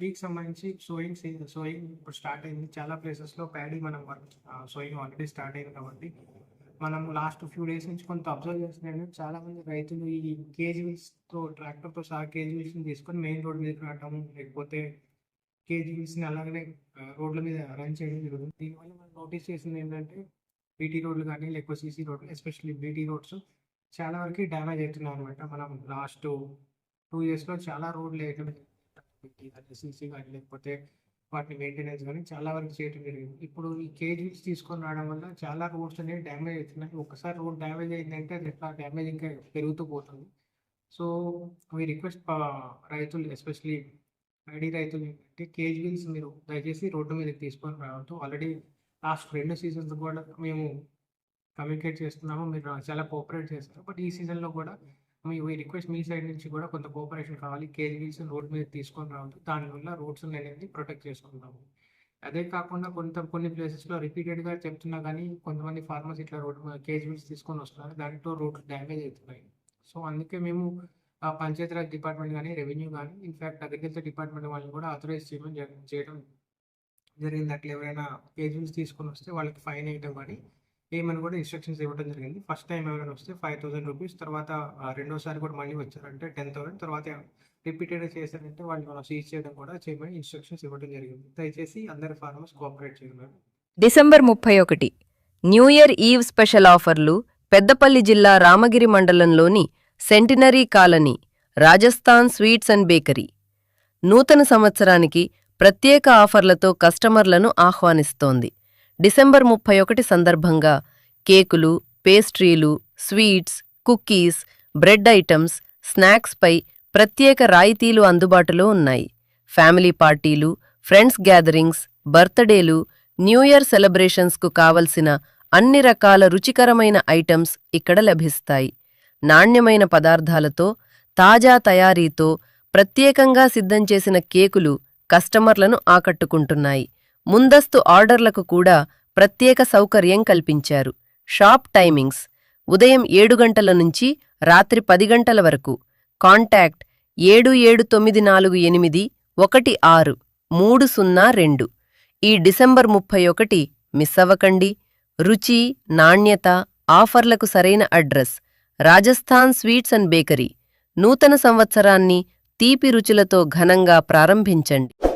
Week సంబంధించి sowing sowing ఇప్పుడు start అయింది. చాలా ప్లేసెస్లో ప్యాడీ మనం సోయింగ్ ఆల్రెడీ స్టార్ట్ అయింది కాబట్టి మనం లాస్ట్ ఫ్యూ డేస్ నుంచి కొంత అబ్జర్వ్ చేస్తున్నాను. చాలా మంది రైతులు ఈ కేజీవీస్తో ట్రాక్టర్తో సహా కేజీవీస్ని తీసుకొని మెయిన్ రోడ్ మీద రావటం లేకపోతే కేజీవీస్ని అలాగనే రోడ్ల మీద రన్ చేయడం జరుగుతుంది. దీనివల్ల మనం నోటీస్ చేసింది ఏంటంటే బీటీ రోడ్లు కానీ లేకపోతే సీసీ రోడ్లు ఎస్పెషల్లీ బీటీ రోడ్స్ చాలా వరకు డ్యామేజ్ అవుతున్నాయి అనమాట మనం లాస్ట్ టూ ఇయర్స్లో చాలా రోడ్లు వేయడం సీసీ కానీ లేకపోతే వాటిని మెయింటెనెన్స్ కానీ చాలా వరకు చేయడం జరిగింది. ఇప్పుడు ఈ కేజీస్ తీసుకొని రావడం వల్ల చాలా రోడ్స్ అనేవి డ్యామేజ్ అవుతున్నాయి. ఒకసారి రోడ్ డ్యామేజ్ అయిందంటే అది ఎట్లా డ్యామేజ్ ఇంకా పెరుగుతూ పోతుంది. సో మీ రిక్వెస్ట్ రైతులు ఎస్పెషలీ ఐడి రైతులు ఏంటంటే కేజ్ వీల్స్ మీరు దయచేసి రోడ్డు మీదకి తీసుకొని రావద్దు. ఆల్రెడీ లాస్ట్ రెండు సీజన్స్ కూడా మేము కమ్యూనికేట్ చేస్తున్నాము. మీరు చాలా కోఆపరేట్ చేస్తారు. బట్ ఈ సీజన్లో కూడా మీ రిక్వెస్ట్ మీ సైడ్ నుంచి కూడా కొంత కోఆపరేషన్ కావాలి. కేజీబీస్ రోడ్ మీద తీసుకొని రావద్దు. దానివల్ల రోడ్స్ అనేది ప్రొటెక్ట్ చేసుకుంటాము. అదే కాకుండా కొంత కొన్ని ప్లేసెస్లో రిపీటెడ్గా చెప్తున్నా కానీ కొంతమంది ఫార్మర్స్ ఇట్లా రోడ్ కేజీబీస్ తీసుకొని వస్తున్నారు. దాంట్లో రోడ్లు డ్యామేజ్ అవుతున్నాయి. సో అందుకే మేము ఆ పంచాయతీరాజ్ డిపార్ట్మెంట్ కానీ రెవెన్యూ కానీ ఇన్ఫ్యాక్ట్ అగ్రికల్చర్ డిపార్ట్మెంట్ వాళ్ళని కూడా అథరైజ్ చేయడం చేయడం జరిగింది. అట్లా ఎవరైనా కేజీబీస్ తీసుకొని వస్తే వాళ్ళకి ఫైన్ వేయడం కానీ ఏమని కూడా ఇన్స్ట్రక్షన్స్ ఇవ్వడం జరిగింది. ఫస్ట్ టైం ఎవరైనా వస్తే ఫైవ్ థౌసండ్ రూపీస్ తర్వాత రెండోసారి కూడా మళ్ళీ వచ్చారంటే టెన్ థౌసండ్ తర్వాత రిపీటెడ్గా చేశారంటే వాళ్ళు మనం సీజ్ చేయడం కూడా చేయమని ఇన్స్ట్రక్షన్స్ ఇవ్వడం జరిగింది. దయచేసి అందరి ఫార్మర్స్ కోఆపరేట్ చేయగలరు డిసెంబర్ ముప్పై ఒకటి న్యూ ఇయర్ ఈవ్ స్పెషల్ ఆఫర్లు పెద్దపల్లి జిల్లా రామగిరి మండలంలోని centenary colony Rajasthan sweets and bakery. నూతన సంవత్సరానికి ప్రత్యేక ఆఫర్లతో కస్టమర్లను ఆహ్వానిస్తోంది. డిసెంబర్ ముప్పై ఒకటి సందర్భంగా కేకులు పేస్ట్రీలు స్వీట్స్ కుక్కీస్ బ్రెడ్ ఐటమ్స్ స్నాక్స్పై ప్రత్యేక రాయితీలు అందుబాటులో ఉన్నాయి. ఫ్యామిలీ పార్టీలు ఫ్రెండ్స్ గ్యాదరింగ్స్ బర్త్డేలు న్యూ ఇయర్ సెలబ్రేషన్స్కు కావలసిన అన్ని రకాల రుచికరమైన ఐటమ్స్ ఇక్కడ లభిస్తాయి. నాణ్యమైన పదార్థాలతో తాజా తయారీతో ప్రత్యేకంగా సిద్ధం చేసిన కేకులు కస్టమర్లను ఆకట్టుకుంటున్నాయి. ముందస్తు ఆర్డర్లకు కూడా ప్రత్యేక సౌకర్యం కల్పించారు. Shop timings. ఉదయం ఏడు గంటల నుంచి రాత్రి పది గంటల వరకు. కాంటాక్ట్ ఏడు ఏడు తొమ్మిది నాలుగు ఎనిమిది ఒకటి ఆరు మూడు సున్నా రెండు. ఈ డిసెంబర్ ముప్పై ఒకటి మిస్ అవ్వకండి. రుచి నాణ్యత ఆఫర్లకు సరైన address. Rajasthan sweets and bakery. నూతన సంవత్సరాన్ని తీపి రుచులతో ఘనంగా ప్రారంభించండి.